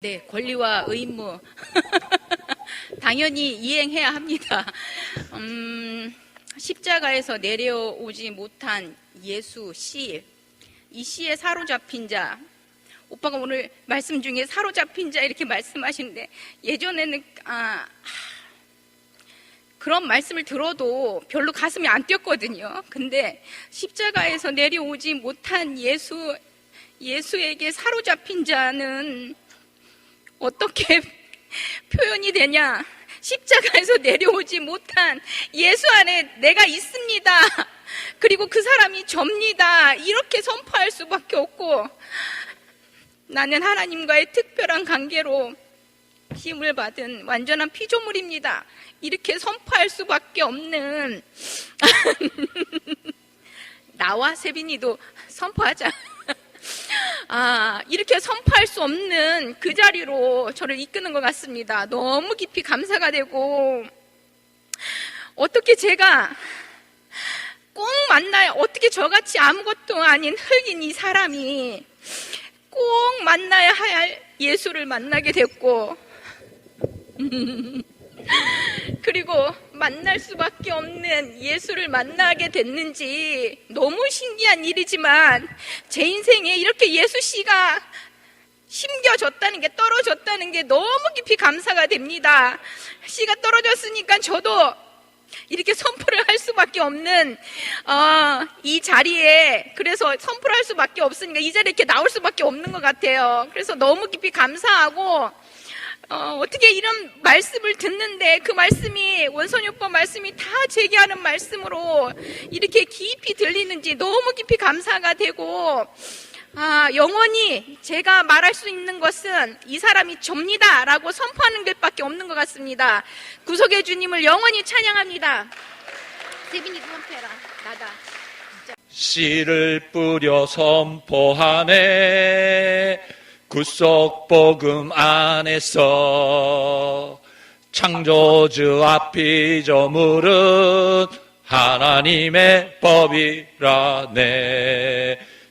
네, 권리와 의무. 당연히 이행해야 합니다. 음, 십자가에서 내려오지 못한 예수 씨. 이 시에 사로잡힌 자. 오빠가 오늘 말씀 중에 사로잡힌 자 이렇게 말씀하시는데 예전에는 아, 그런 말씀을 들어도 별로 가슴이 안 뛰었거든요. 근데 십자가에서 내려오지 못한 예수 예수에게 사로잡힌 자는 어떻게 표현이 되냐? 십자가에서 내려오지 못한 예수 안에 내가 있습니다. 그리고 그 사람이 접니다. 이렇게 선포할 수밖에 없고 나는 하나님과의 특별한 관계로 힘을 받은 완전한 피조물입니다. 이렇게 선포할 수밖에 없는 나와 세빈이도 선포하자. 아, 이렇게 선포할 수 없는 그 자리로 저를 이끄는 것 같습니다. 너무 깊이 감사가 되고, 어떻게 제가 꼭 만나야, 어떻게 저같이 아무것도 아닌 흙인 이 사람이 꼭 만나야 할 예수를 만나게 됐고, 그리고 만날 수밖에 없는 예수를 만나게 됐는지 너무 신기한 일이지만 제 인생에 이렇게 예수 씨가 심겨졌다는 게 떨어졌다는 게 너무 깊이 감사가 됩니다. 씨가 떨어졌으니까 저도 이렇게 선포를 할 수밖에 없는 어, 이 자리에 그래서 선포를 할 수밖에 없으니까 이 자리에 이렇게 나올 수밖에 없는 것 같아요. 그래서 너무 깊이 감사하고 어, 어떻게 이런 말씀을 듣는데 그 말씀이 오빠 말씀이 다 제기하는 말씀으로 이렇게 깊이 들리는지 너무 깊이 감사가 되고 아, 영원히 제가 말할 수 있는 것은 이 사람이 접니다 라고 선포하는 것밖에 없는 것 같습니다. 구속의 주님을 영원히 찬양합니다. 세빈이도 선포해라. 나다. 씨를 뿌려 선포하네 구속 복음 안에서 창조주 앞이 저물은 하나님의 법이라네.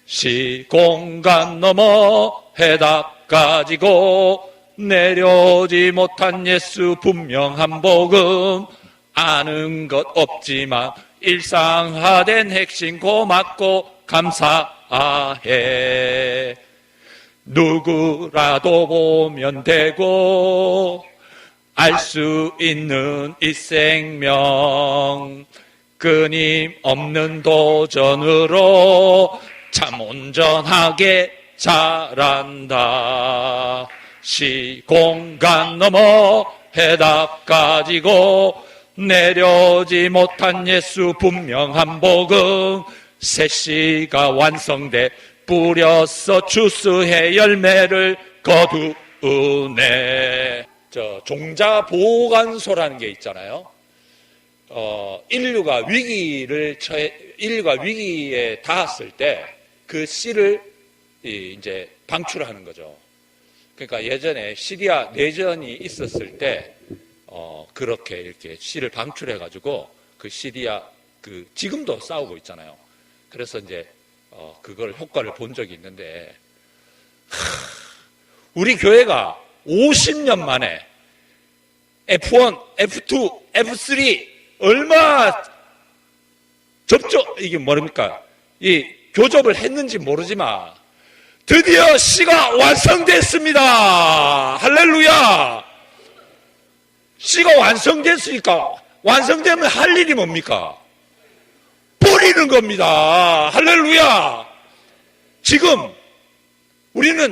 시공간 넘어 해답 가지고 내려오지 못한 예수 분명한 복음 아는 것 없지만 일상화된 핵심 고맙고 감사해 누구라도 보면 되고 알 수 있는 이 생명 끊임없는 도전으로 참 온전하게 자란다. 시공간 넘어 해답 가지고 내려오지 못한 예수 분명한 복음 새 씨가 완성돼 뿌려서 추수해 열매를 거두네. 저 종자 보관소라는 게 있잖아요. 어, 인류가 위기를 처해, 인류가 위기에 닿았을 때 그 씨를 이, 이제 방출하는 거죠. 그러니까 예전에 시리아 내전이 있었을 때 어, 그렇게 이렇게 씨를 방출해 가지고 그 시리아 그 지금도 싸우고 있잖아요. 그래서 이제 어, 그걸 효과를 본 적이 있는데 하, 우리 교회가 50년 만에 F1, F2, F3 얼마 접촉 이게 뭐랍니까? 이 교접을 했는지 모르지만 드디어 씨가 완성됐습니다. 할렐루야. 씨가 완성됐으니까 완성되면 할 일이 뭡니까? 뿌리는 겁니다. 할렐루야. 지금 우리는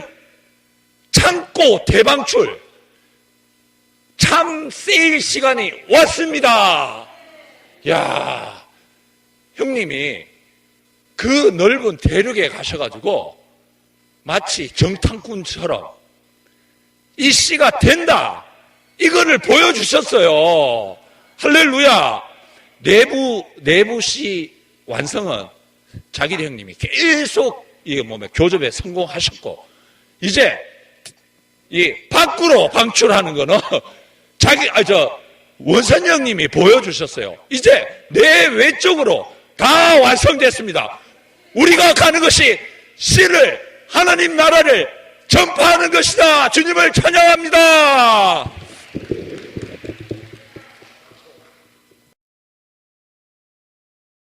참고 대방출 참 세일 시간이 왔습니다. 야, 형님이 그 넓은 대륙에 가셔가지고 마치 정탐꾼처럼 이 씨가 된다. 이거를 보여주셨어요. 할렐루야. 내부, 내부 씨 완성은 자기 형님이 계속 이게 뭐면 교접에 성공하셨고, 이제 이 밖으로 방출하는 거는 자기, 아, 저, 원선 형님이 보여주셨어요. 이제 내 외적으로 다 완성됐습니다. 우리가 가는 것이 씨를, 하나님 나라를 전파하는 것이다. 주님을 찬양합니다.